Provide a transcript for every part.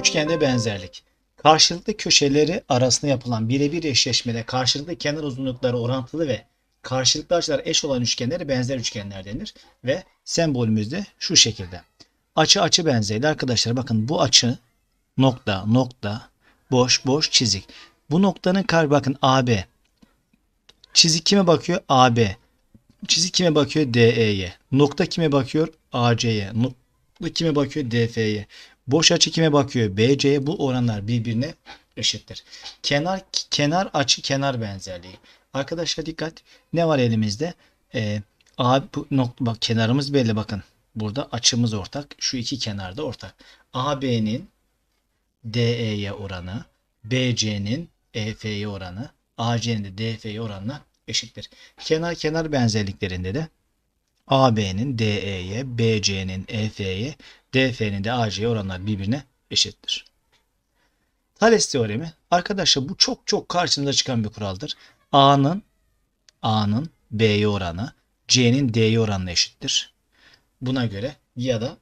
Üçgende benzerlik. Karşılıklı köşeleri arasında yapılan birebir eşleşmede karşılıklı kenar uzunlukları orantılı ve karşılıklı açılar eş olan üçgenlere benzer üçgenler denir. Ve sembolümüz de şu şekilde. Açı açı benzerliği arkadaşlar bakın bu açı nokta nokta boş boş çizik. Bu noktanın kar bakın AB. Çizik kime bakıyor? AB. Çizik kime bakıyor? DE'ye. Nokta kime bakıyor? AC'ye. Nokta kime bakıyor? DF'ye. Boş açı kime bakıyor? BC'ye. Bu oranlar birbirine eşittir. Kenar kenar açı kenar benzerliği. Arkadaşlar dikkat. Ne var elimizde? Ee, A bu nokta bak kenarımız belli bakın. Burada açımız ortak. Şu iki kenarda ortak. AB'nin DE'ye oranı, BC'nin EF'ye oranı, AC'nin de DF'ye oranına eşittir. Kenar kenar benzerliklerinde de AB'nin DE'ye, BC'nin EF'ye, DF'nin de AC'ye oranlar birbirine eşittir. Thales teoremi arkadaşlar bu çok çok karşımıza çıkan bir kuraldır. A'nın A'nın B'ye oranı C'nin D'ye oranına eşittir. Buna göre ya da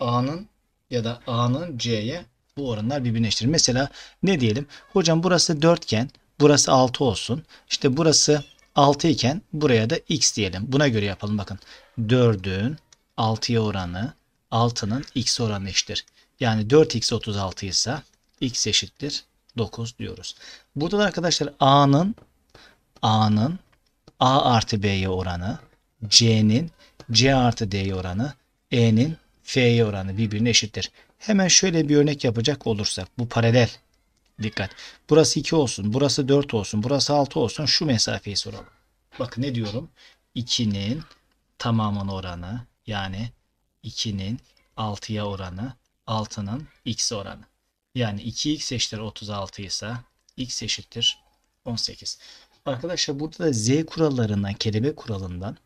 A'nın ya da A'nın C'ye bu oranlar birbirine eşittir. Mesela ne diyelim? Hocam burası dörtgen, burası 6 olsun. İşte burası 6 iken buraya da x diyelim. Buna göre yapalım bakın. 4'ün 6'ya oranı 6'nın x oranı eşittir. Yani 4x 36 ise x eşittir 9 diyoruz. Burada da arkadaşlar a'nın a'nın a artı b'ye oranı, c'nin c artı d'ye oranı, e'nin f'ye oranı birbirine eşittir. Hemen şöyle bir örnek yapacak olursak bu paralel dikkat. Burası 2 olsun, burası 4 olsun, burası 6 olsun. Şu mesafeyi soralım. Bakın ne diyorum? 2'nin tamamın oranı yani 2'nin 6'ya oranı 6'nın x oranı. Yani 2x eşittir 36 ise x eşittir 18. Arkadaşlar burada da z kurallarından, kelebek kuralından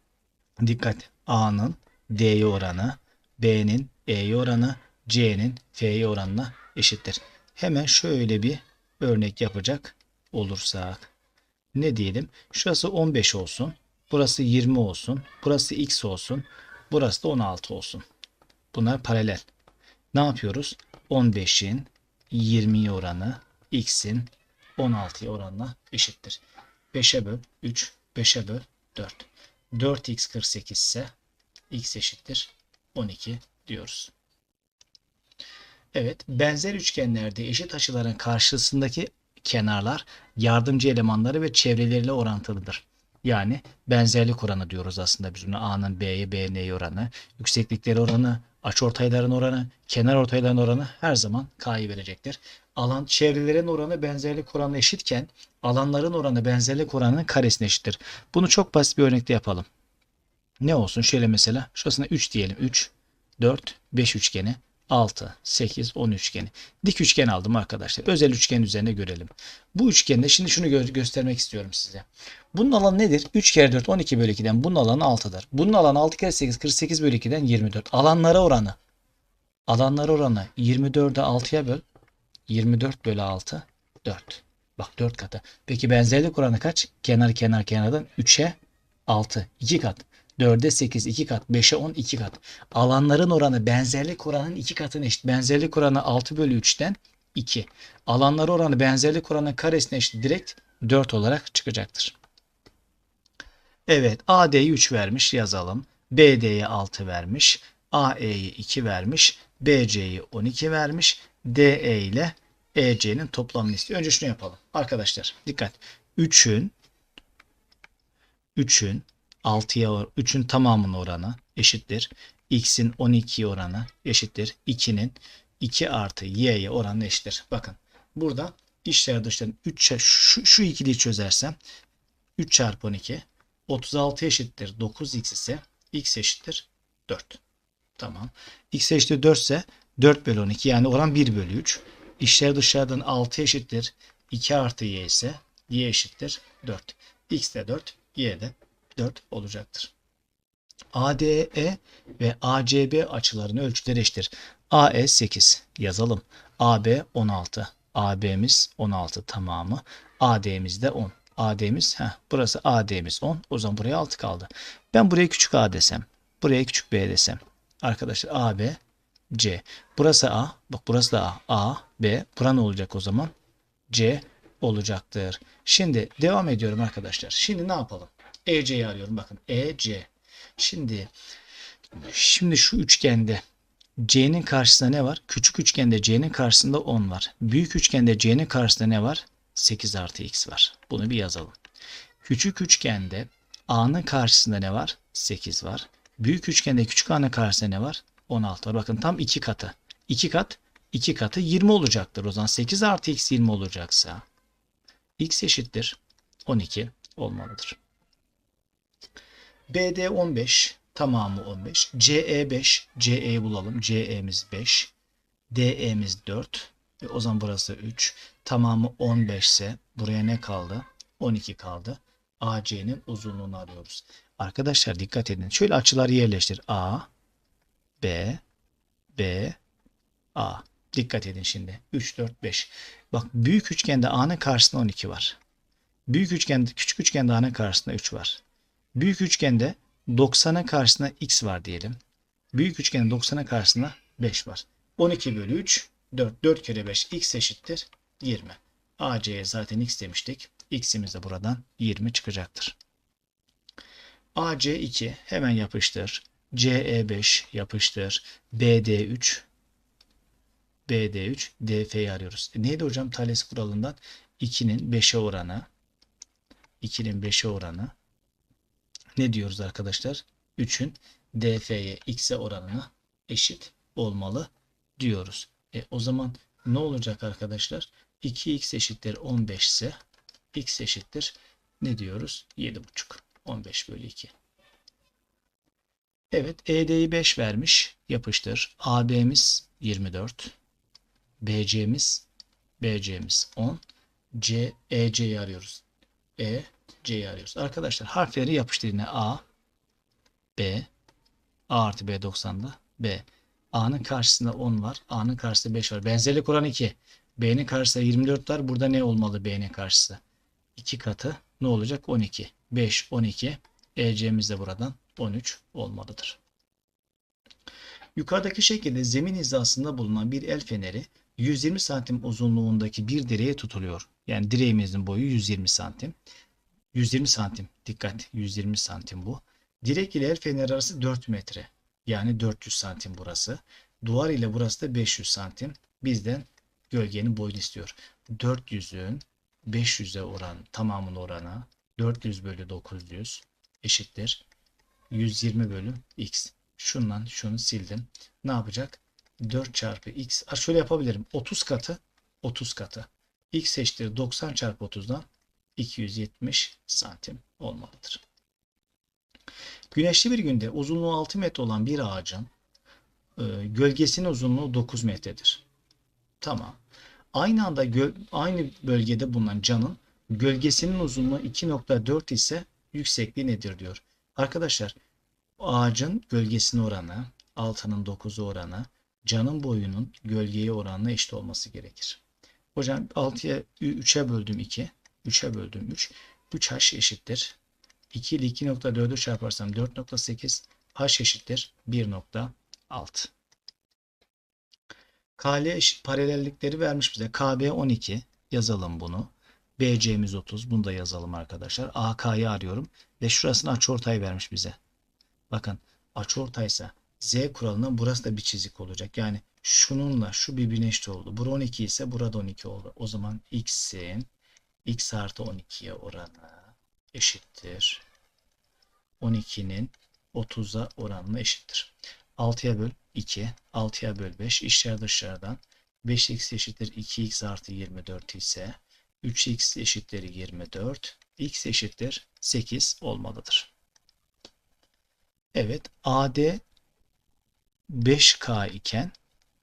dikkat. A'nın D'ye oranı, B'nin E'ye oranı, C'nin F'ye oranına eşittir. Hemen şöyle bir örnek yapacak olursak. Ne diyelim? Şurası 15 olsun. Burası 20 olsun. Burası x olsun. Burası da 16 olsun. Bunlar paralel. Ne yapıyoruz? 15'in 20'ye oranı x'in 16'ya oranına eşittir. 5'e böl 3, 5'e böl 4. 4x 48 ise x eşittir 12 diyoruz. Evet, benzer üçgenlerde eşit açıların karşısındaki kenarlar yardımcı elemanları ve çevreleriyle orantılıdır. Yani benzerlik oranı diyoruz aslında biz buna. A'nın B'ye, B'ye N'ye oranı, yükseklikleri oranı, açıortayların oranı, kenar ortayların oranı her zaman K'yı verecektir. Alan çevrelerin oranı benzerlik oranı eşitken alanların oranı benzerlik oranının karesine eşittir. Bunu çok basit bir örnekte yapalım. Ne olsun? Şöyle mesela şurasına 3 diyelim. 3, 4, 5 üçgeni. 6, 8, 10 üçgeni. Dik üçgen aldım arkadaşlar. Özel üçgen üzerine görelim. Bu üçgende şimdi şunu gö- göstermek istiyorum size. Bunun alanı nedir? 3 kere 4 12 bölü 2'den bunun alanı 6'dır. Bunun alanı 6 kere 8 48 bölü 2'den 24. Alanlara oranı. Alanlara oranı 24'e 6'ya böl. 24 bölü 6 4. Bak 4 katı. Peki benzerlik oranı kaç? Kenar kenar kenardan 3'e 6. 2 kat. 4'e 8 2 kat. 5'e 10 2 kat. Alanların oranı benzerlik oranının 2 katına eşit. Benzerlik oranı 6 bölü 3'ten 2. Alanlar oranı benzerlik oranının karesine eşit. Direkt 4 olarak çıkacaktır. Evet AD'yi 3 vermiş yazalım. BD'ye 6 vermiş. AE'yi 2 vermiş. BC'yi 12 vermiş. DE ile EC'nin toplamını istiyor. Önce şunu yapalım. Arkadaşlar dikkat. 3'ün 3'ün 6'ya 3'ün tamamının oranı eşittir. X'in 12'ye oranı eşittir. 2'nin 2 artı y'ye oranı eşittir. Bakın burada içler dışların 3 şu, şu ikiliyi çözersem 3 çarpı 12 36 eşittir 9x ise x eşittir 4. Tamam. x eşittir 4 ise 4 bölü 12 yani oran 1 bölü 3. İşler dışarıdan 6 eşittir 2 artı y ise y eşittir 4. x de 4 y de 4 olacaktır. ADE ve ACB açılarının ölçüleri eşittir. AE 8 yazalım. AB 16. AB'miz 16 tamamı. AD'miz de 10. AD'miz heh, burası AD'miz 10. O zaman buraya 6 kaldı. Ben buraya küçük A desem. Buraya küçük B desem. Arkadaşlar AB C. Burası A. Bak burası da A. A, B. Bura ne olacak o zaman? C olacaktır. Şimdi devam ediyorum arkadaşlar. Şimdi ne yapalım? EC'yi arıyorum. Bakın EC. Şimdi şimdi şu üçgende C'nin karşısında ne var? Küçük üçgende C'nin karşısında 10 var. Büyük üçgende C'nin karşısında ne var? 8 artı X var. Bunu bir yazalım. Küçük üçgende A'nın karşısında ne var? 8 var. Büyük üçgende küçük A'nın karşısında ne var? 16 var. Bakın tam 2 katı. 2 kat 2 katı 20 olacaktır. O zaman 8 artı X 20 olacaksa X eşittir 12 olmalıdır. BD 15 tamamı 15. CE 5. CE'yi bulalım. CE'miz 5. DE'miz 4. E o zaman burası 3. Tamamı 15 ise buraya ne kaldı? 12 kaldı. AC'nin uzunluğunu arıyoruz. Arkadaşlar dikkat edin. Şöyle açıları yerleştir. A, B, B, A. Dikkat edin şimdi. 3, 4, 5. Bak büyük üçgende A'nın karşısında 12 var. Büyük üçgende, küçük üçgende A'nın karşısında 3 var. Büyük üçgende 90'ın karşısında X var diyelim. Büyük üçgende 90'ın karşısında 5 var. 12 bölü 3, 4. 4 kere 5 X eşittir 20. AC'ye zaten X demiştik. X'imiz de buradan 20 çıkacaktır. AC2 hemen yapıştır. CE5 yapıştır. BD3 BD3 DF'yi arıyoruz. E neydi hocam Thales kuralından? 2'nin 5'e oranı 2'nin 5'e oranı ne diyoruz arkadaşlar? 3'ün DF'ye X'e oranına eşit olmalı diyoruz. E, o zaman ne olacak arkadaşlar? 2x eşittir 15 ise x eşittir ne diyoruz? 7,5. 15 bölü 2. Evet ED'yi 5 vermiş. Yapıştır. AB'miz 24. BC'miz BC'miz 10. C, EC'yi arıyoruz. E, C'yi arıyoruz. Arkadaşlar harfleri yapıştır yine A, B, A artı B 90'da B. A'nın karşısında 10 var. A'nın karşısında 5 var. Benzerlik oranı 2. B'nin karşısında 24 var. Burada ne olmalı B'nin karşısı? 2 katı ne olacak? 12. 5, 12. EC'miz de buradan 13 olmalıdır. Yukarıdaki şekilde zemin hizasında bulunan bir el feneri 120 santim uzunluğundaki bir direğe tutuluyor. Yani direğimizin boyu 120 santim. 120 santim. Dikkat 120 santim bu. Direk ile el feneri arası 4 metre. Yani 400 santim burası. Duvar ile burası da 500 santim. Bizden gölgenin boyunu istiyor. 400'ün 500'e oran tamamının oranı 400 bölü 900 eşittir. 120 bölü x. Şundan şunu sildim. Ne yapacak? 4 çarpı x. Şöyle yapabilirim. 30 katı 30 katı. x eşittir 90 çarpı 30'dan 270 santim olmalıdır. Güneşli bir günde uzunluğu 6 metre olan bir ağacın e, gölgesinin uzunluğu 9 metredir. Tamam. Aynı anda aynı bölgede bulunan canın gölgesinin uzunluğu 2.4 ise yüksekliği nedir diyor. Arkadaşlar ağacın gölgesinin oranı, altının 9'u oranı, canın boyunun gölgeye oranına eşit olması gerekir. Hocam 6'ya 3'e böldüm 2. 3'e böldüm 3. 3h eşittir. 2 ile 2.4'ü çarparsam 4.8. h eşittir 1.6. KL eşit paralellikleri vermiş bize. KB 12 yazalım bunu. BC'miz 30. Bunu da yazalım arkadaşlar. AK'yı arıyorum. Ve şurasını açıortay vermiş bize. Bakın açıortaysa Z kuralından burası da bir çizik olacak. Yani şununla şu birbirine eşit oldu. Bura 12 ise burada 12 oldu. O zaman x'in x artı 12'ye oranı eşittir. 12'nin 30'a oranına eşittir. 6'ya böl 2, 6'ya böl 5 işler dışarıdan 5x eşittir 2x artı 24 ise 3x eşittir 24, x eşittir 8 olmalıdır. Evet AD 5K iken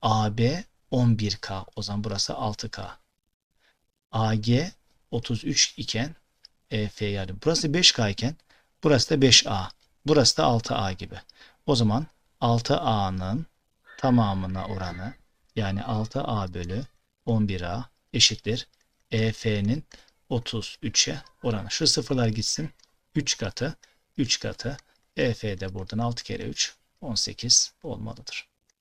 AB 11K o zaman burası 6K. AG 33 iken EF yani burası 5K iken burası da 5A. Burası da 6A gibi. O zaman 6A'nın tamamına oranı yani 6A bölü 11A eşittir. EF'nin 33'e oranı. Şu sıfırlar gitsin. 3 katı 3 katı EF de buradan 6 kere 3 18 olmalıdır.